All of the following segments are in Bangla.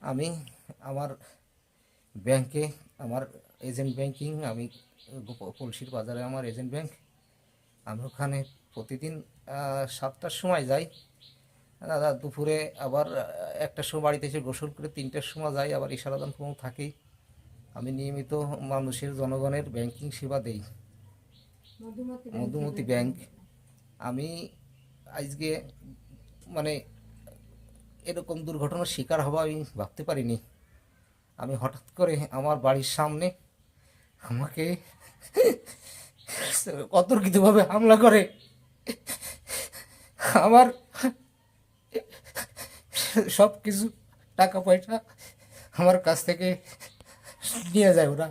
আমি আমার ব্যাংকে আমার এজেন্ট ব্যাংকিং আমি পলসির বাজারে আমার এজেন্ট ব্যাংক। আমি ওখানে প্রতিদিন সাতটার সময় যাই। দাদা দুপুরে আবার একটার সময় বাড়িতে এসে গোসল করে তিনটার সময় যাই আবার ইশারাদান ফোন থাকেই। আমি নিয়মিত মানুষের জনগণের ব্যাংকিং সেবা দেই। মধুমতি ব্যাংক। আমি আজকে মানে এরকম দুর্ঘটনার শিকার হব আমি ভাবতে পারিনি। আমি হঠাৎ করে আমার বাড়ির সামনে আমাকে অতর্কিতভাবে হামলা করে। আমার সব কিছু টাকা পয়সা আমার কাছ থেকে নিয়ে যায় ওরা।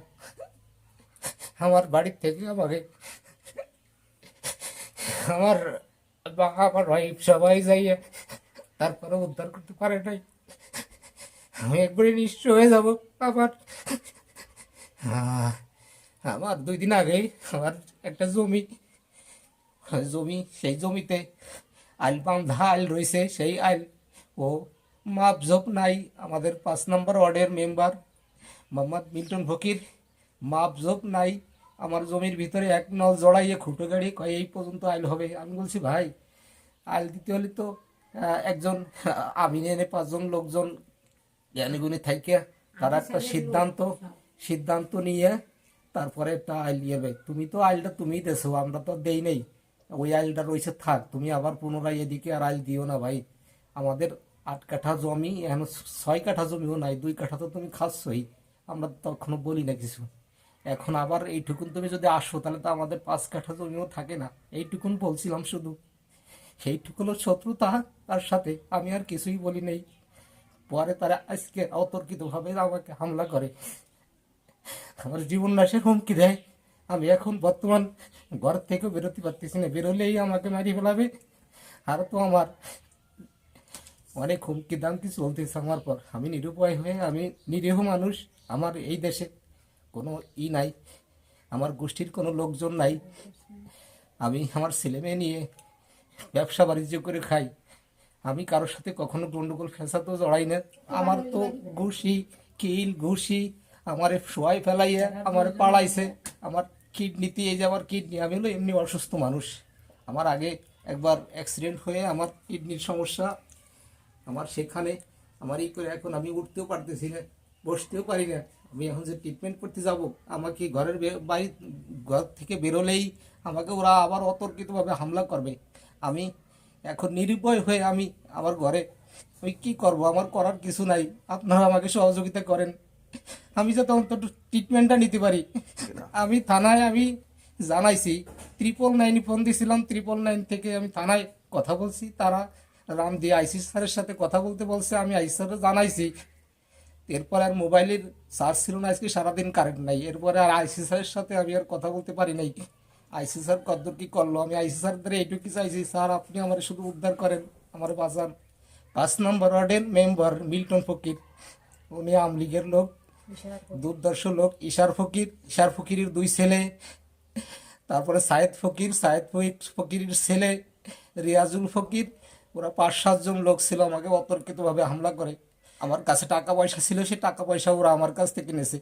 আমার বাড়ির থেকে আমাকে আমার আমার ওয়াইফ সবাই যাইয়া তারপরে উদ্ধার করতে পারে নাই। আমি একবারে নিশ্চয় হয়ে যাব আবার। আমার দুই দিন আগে আমার একটা জমি জমি, সেই জমিতে আইল বান্ধা আইল রয়েছে, সেই আইল। ও মাপজোপ নাই, আমাদের পাঁচ নম্বর ওয়ার্ডের মেম্বার মোহাম্মদ মিল্টন ফকির। মাপজোপ নাই, আমার জমির ভিতরে এক নল জড়াইয়ে খুঁটো গাড়ি কয় এই পর্যন্ত আইল হবে। আমি বলছি, ভাই, আইল দিতে হলে তো একজন আমি এনে পাঁচজন লোকজন জ্ঞানীগুণী থাইকে তারা একটা সিদ্ধান্ত সিদ্ধান্ত নিয়ে তারপরে একটা আইল ইয়েবে তুমি তো আইলটা তুমি দেছো আমরা তো দেই নেই। ওই আইলটা রয়েছে থাক তুমি আবার পুনরায় এদিকে আর আইল দিও না ভাই। আমাদের আট কাঠা জমি এখন ছয় কাঠা জমিও নাই দুই কাঠা তো তুমি খাচ্ছই। আমরা তখনও বলি না কিছু। এখন আবার এইটুকুন তুমি যদি আসো তাহলে তো আমাদের পাঁচ কাঠা জমিও থাকে না। এইটুকুন বলছিলাম শুধু। সেইটুকুনো শত্রুতা তার সাথে আমি আর কিছুই বলি নেই। পরে তারা আজকে অতর্কিতভাবে আমাকে হামলা করে। আমার জীবন নাশের হুমকি দেয়। আমি এখন বর্তমান ঘর থেকে বেরোতে পারতেছি না। বেরোলেই আমাকে মারি ফেলাবে। আর তো আমার অনেক হুমকি দামকি চলতেছে আমার পর। আমি নিরুপায় হয়ে আমি নিরীহ মানুষ। আমার এই দেশে কোনো ই নাই। আমার গোষ্ঠীর কোনো লোকজন নাই। আমি আমার ছেলে মেয়ে নিয়ে ব্যবসা বাণিজ্য করে খাই। আমি কারোর সাথে কখনো গন্ডগোল ফেসাতেও জড়াই না। আমার তো ঘুষি, কিল, ঘুষি, আমার শোয়াই ফেলাইয়া, আমার পাড়াইছে আমার কিডনিতে এই যে আমার কিডনি। আমি হলো এমনি অসুস্থ মানুষ। আমার আগে একবার অ্যাক্সিডেন্ট হয়ে আমার কিডনির সমস্যা, আমার সেখানে আমার এই করে এখন আমি উঠতেও পারতেছি না, বসতেও পারি না। আমি এখন যে ট্রিটমেন্ট করতে যাব, আমাকে ঘরের বাড়ি ঘর থেকে বেরোলেই আমাকে ওরা আবার অতর্কিতভাবে হামলা করবে। আমি এখন নিরুপায় হয়ে আমি আমার ঘরে ওই কী করব? আমার করার কিছু নাই। আপনারা আমাকে সহযোগিতা করেন। আমি যাতে অন্তত ট্রিটমেন্টটা নিতে পারি। আমি থানায় আমি জানাইছি ত্রিপল নাইনে ফোন দিয়েছিলাম ত্রিপল নাইন থেকে আমি থানায় কথা বলছি। তারা রাম দিয়ে আইসি স্যারের সাথে কথা বলতে বলছে, আমি আইসি স্যারকে জানাইছি। এরপর আর মোবাইলের চার্জ ছিল না, আজকে সারাদিন কারেন্ট নাই। এরপরে আর আইসি স্যারের সাথে আমি আর কথা বলতে পারি নাই। আইসি স্যার কদ্দূর কি করল? আমি আইসি স্যার ধরে এইটুকু চাইছি স্যার আপনি আমার শুধু উদ্ধার করেন আমার বাঁচান। পাঁচ নম্বর ওয়ার্ডের মেম্বার মিল্টন ফকির। উনি আওয়ামী লীগের লোক দুর্দর্শ লোক ইশার ফকির ইশার ফকিরের দুই ছেলে তারপরে সায়েদ ফকির সায়েদ ফকির- ফকিরের ছেলে রিয়াজুল ফকির। ওরা পাঁচ সাতজন লোক ছিল আমাকে অতর্কিতভাবে হামলা করে। আমার কাছে টাকা পয়সা ছিল সে টাকা পয়সা ওরা আমার কাছ থেকে নিয়েছে